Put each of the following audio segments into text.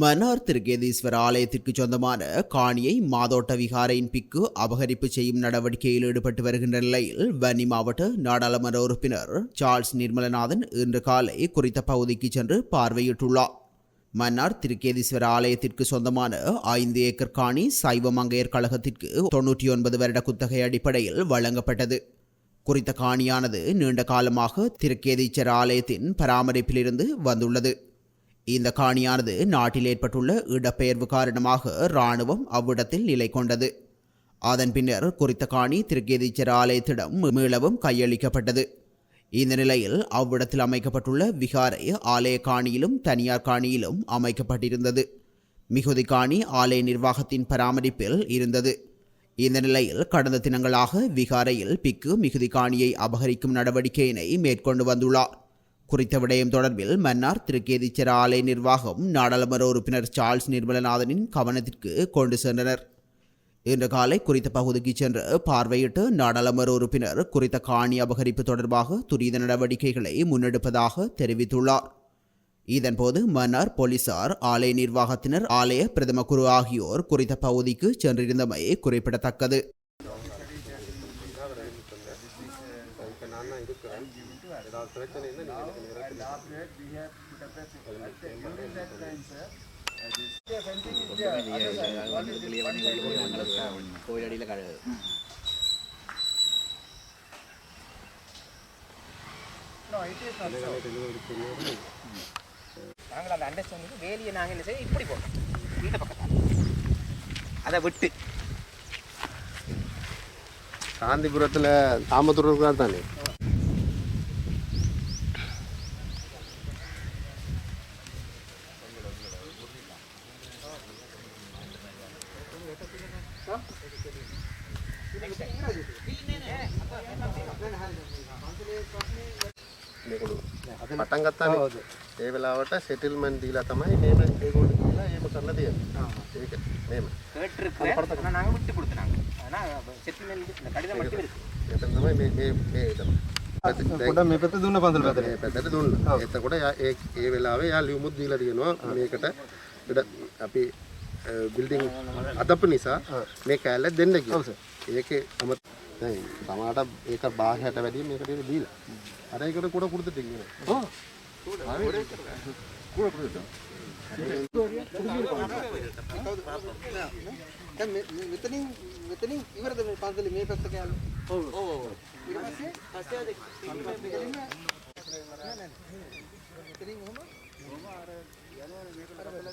மன்னார் திருக்கேதீஸ்வர ஆலயத்திற்கு சொந்தமான காணியை மாதோட்ட விகாரையின் பிக்கு அபகரிப்பு செய்யும் நடவடிக்கையில் ஈடுபட்டு வருகின்ற நிலையில் வன்னி மாவட்ட நாடாளுமன்ற உறுப்பினர் சார்ல்ஸ் நிர்மலநாதன் இன்று காலை குறித்த பகுதிக்கு சென்று பார்வையிட்டுள்ளார். மன்னார் திருக்கேதீஸ்வர ஆலயத்திற்கு சொந்தமான ஐந்து ஏக்கர் காணி சைவ மங்கையர் கழகத்திற்கு தொன்னூற்றி ஒன்பது வருட குத்தகை அடிப்படையில் வழங்கப்பட்டது. குறித்த காணியானது நீண்ட காலமாக திருக்கேதீச்சர் ஆலயத்தின் பராமரிப்பிலிருந்து வந்துள்ளது. இந்த காணியானது நாட்டில் ஏற்பட்டுள்ள இடப்பெயர்வு காரணமாக இராணுவம் அவ்விடத்தில் நிலை கொண்டது. அதன் பின்னர் குறித்த காணி திருக்கேதீச்சர ஆலயத்திடம் மீளவும் கையளிக்கப்பட்டது. இந்த நிலையில் அவ்விடத்தில் அமைக்கப்பட்டுள்ள விகாரை ஆலய காணியிலும் தனியார் காணியிலும் அமைக்கப்பட்டிருந்தது. மிகுதி காணி ஆலய நிர்வாகத்தின் பராமரிப்பில் இருந்தது. இந்த நிலையில் கடந்த தினங்களாக விகாரையில் பிக்கு மிகுதி காணியை அபகரிக்கும் நடவடிக்கையினை மேற்கொண்டு வந்துள்ளார். குறித்த விடயம் தொடர்பில் மன்னார் திருக்கேதீச்சர ஆலய நிர்வாகம் நாடாளுமன்ற உறுப்பினர் சார்ல்ஸ் நிர்மலநாதனின் கவனத்திற்கு கொண்டு சென்றனர். இன்று காலை குறித்த பகுதிக்கு சென்று பார்வையிட்டு நாடாளுமன்ற உறுப்பினர் குறித்த காணி அபகரிப்பு தொடர்பாக துரித நடவடிக்கைகளை முன்னெடுப்பதாக தெரிவித்துள்ளார். இதன்போது மன்னார் போலீசார் ஆலய நிர்வாகத்தினர் ஆலய பிரதம குரு ஆகியோர் குறித்த பகுதிக்கு சென்றிருந்தமை குறிப்பிடத்தக்கது. நான் இருக்கிறேன் ஏதாவது பிரச்சனை இருந்தால் நீங்கள் எனக்கு நேரத்தில் கோயிலடியில் க நாங்கள் அந்த அண்டர்ஸ்டாண்டிங் வேலியை நாங்கள் என்ன செய்ய இப்படி போட்டோம் இந்த பக்கத்தான் அதை விட்டு காந்திபுரத்தில் தாமத்தூர் இருக்கிறார் தானே? පටන් ගත්තානේ ඒ වෙලාවට සෙටල්මන්ට් දීලා තමයි මේම ඒගොල්ලෝ කියලා එහෙම කරලා තියෙන්නේ. ඒක මේම. கேட்டிருக்கிறேன் ஆனால் நாங்கள் விட்டு கொடுத்துனாங்க ஆனால் செட்டில்மெண்ட் இந்த கடிதம் மட்டும் இருக்கு එතන තමයි මේ මේ මේ එතන. පොඩ මේ පැත්ත දුන්න පන්සල් පැත්තට. මේ පැත්තට දුන්නා. එතකොට යා- ඒ ඒ වෙලාවේ යා ලියුමුත් දීලා තියෙනවා මේකට ඉඩ අපි බිල්ඩිං අදපු නිසා මේ කෑල්ල දෙන්න කිය ඒක අම තමාට ඒක බාහයට වැඩිය මේකට දීලා. අර එකට කොට කුරුත ටිගෙන මෙතනින් මෙතනින් ඉවරද මේ පන්සල මේ පැත්ත කෑල්ල? ඔව්. ඔව් ඊට පස්සේ පස්සේ අද මෙතනින් කොහොමද කොහොම අර යනවා මේකට බලලා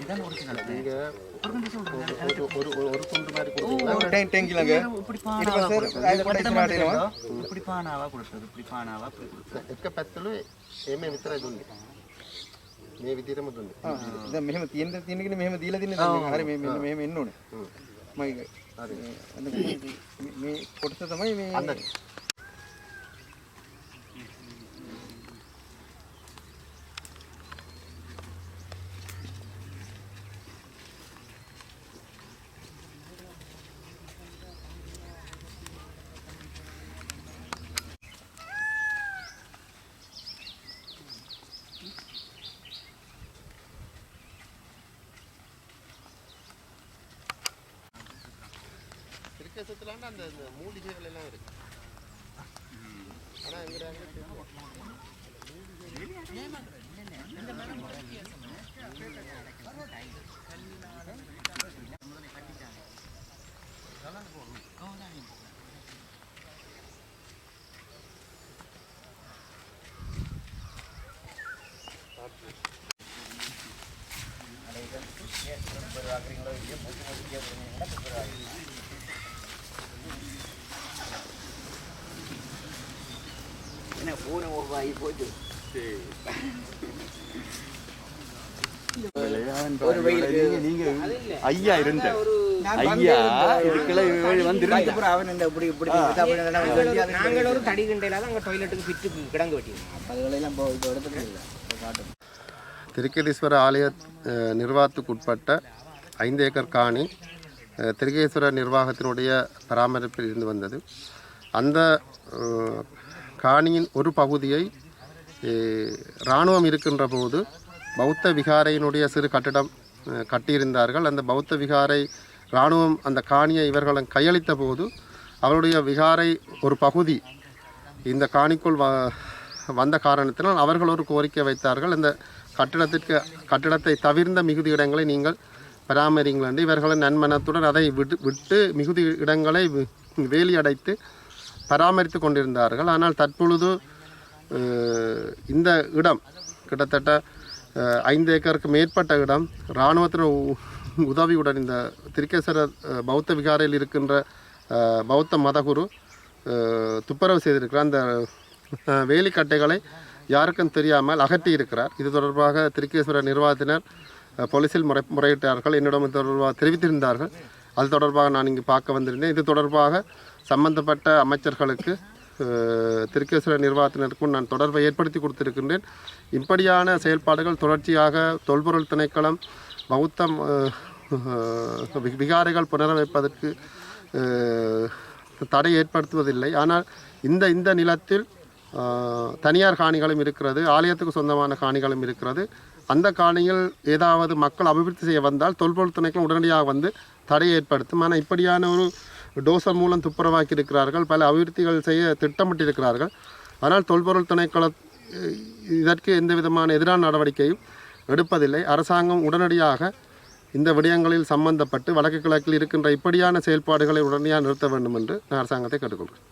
මේ පැත්ත. நீங்க ஒரு ஒரு ஒரு ஒரு துண்டு மாதிரி கொடுத்தீங்களா ටැන් ටැන් කිලඟ. ඊට පස්සේ ආයෙත් කොට ඉස්සරහට එනවා. இப்படி பானாவா கொடுத்தது இப்படி பானாவா அப்படி கொடுத்தது එක පැත්තලු එමේ විතරයි දුන්නේ. මේ විදිහටම දුන්නේ. ආ, දැන් මෙහෙම තියෙන්න තියෙන කෙනේ මෙහෙම දීලා තින්නේ දැන් මේක හරි මේ මෙන්න මෙහෙම එන්න ඕනේ. හ්ම්. මම ඒක හරි. මේ- මේ කොටස තමයි මේ අන්න திருக்கசத்துலான அந்த இந்த மூலிகைகள் எல்லாம் இருக்கு. ஆனா எங்க என்ன பூனை மூச்சு ரூபாய் போச்சு ஒரு வெயிலுக்கு நீங்க அது இல்ல. ஐயா இருந்த ஒரு ஐயா இதுக்குள்ள வந்து இருந்த அவன் இந்த இப்படி இப்படி நாங்கள் ஒரு- நாங்கள் ஒரு தடி கிண்டையில தான் அங்கே டாய்லெட்டுக்கு ஃபிட்டு கிடங்கு வெட்டியிருக்கோம் அதுகளெல்லாம் இப்போ இப்போ எடுத்துட்டு இல்லை காட்டும் திருக்கேதீஸ்வர ஆலய நிர்வாகத்துக்குட்பட்ட ஐந்து ஏக்கர் காணி அஹ், திருக்கேஸ்வரர் நிர்வாகத்தினுடைய பராமரிப்பில் இருந்து வந்தது அந்த காணியின் ஒரு பகுதியை இராணுவம் இருக்கின்ற போது பௌத்த விகாரையினுடைய சிறு கட்டிடம் கட்டியிருந்தார்கள். அந்த பௌத்த விகாரை இராணுவம் அந்த காணியை இவர்களும் கையளித்த போது அவருடைய விகாரை ஒரு பகுதி இந்த காணிக்குள் வ வந்த காரணத்தினால் அவர்கள் ஒரு கோரிக்கை வைத்தார்கள். இந்த கட்டிடத்திற்கு கட்டிடத்தை தவிர்ந்த மிகுதி இடங்களை நீங்கள் பராமரிங்கள் என்று இவர்களின் நன்மனத்துடன் அதை விட்டு விட்டு மிகுதி இடங்களை வேலி அடைத்து பராமரித்து கொண்டிருந்தார்கள். ஆனால் தற்பொழுது இந்த இடம் கிட்டத்தட்ட ஐந்து ஏக்கருக்கு மேற்பட்ட இடம். இராணுவத்தின் உ- உதவியுடன் இந்த திருக்கேஸ்வரர் பௌத்த விகாரையில் இருக்கின்ற பௌத்த மதகுரு துப்புரவு செய்திருக்கிறார். அந்த வேலிக்கட்டைகளை யாருக்கும் தெரியாமல் அகற்றி இருக்கிறார். இது தொடர்பாக திருக்கேஸ்வரர் நிர்வாகத்தினர் போலீஸில் முறை முறையிட்டார்கள். என்னிடம் தொடர்பாக தெரிவித்திருந்தார்கள். அது தொடர்பாக நான் இங்கு பார்க்க வந்திருந்தேன். இது தொடர்பாக சம்பந்தப்பட்ட அமைச்சர்களுக்கு திருக்கேஸ்வர திருக்கேஸ்வரர் நிர்வாகத்தினருக்கும் நான் தொடர்பை ஏற்படுத்தி கொடுத்திருக்கின்றேன். இப்படியான செயல்பாடுகள் தொடர்ச்சியாக தொல்பொருள் திணைக்களம் பௌத்தம் விகாரைகள் புனரமைப்பதற்கு தடை ஏற்படுத்துவதில்லை. ஆனால் இந்த இந்த நிலத்தில் தனியார் காணிகளும் இருக்கிறது ஆலயத்துக்கு சொந்தமான காணிகளும் இருக்கிறது. அந்த காணியில் ஏதாவது மக்கள் அபிவிருத்தி செய்ய வந்தால் தொல்பொருள் திணைக்களம் உடனடியாக வந்து தடை ஏற்படுத்தும். ஆனால் இப்படியான ஒரு டோசர் மூலம் துப்புரவாக்கியிருக்கிறார்கள். பல அபிவிருத்திகள் செய்ய திட்டமிட்டிருக்கிறார்கள். ஆனால் தொல்பொருள் திணைக்கள இதற்கு எந்த விதமான எதிரான நடவடிக்கையும் எடுப்பதில்லை. அரசாங்கம் உடனடியாக இந்த விடயங்களில் சம்பந்தப்பட்டு வடக்கு கிழக்கில் இருக்கின்ற இப்படியான செயல்பாடுகளை உடனடியாக நிறுத்த வேண்டும் என்று நான் அரசாங்கத்தை கேட்டுக்கொள்கிறேன்.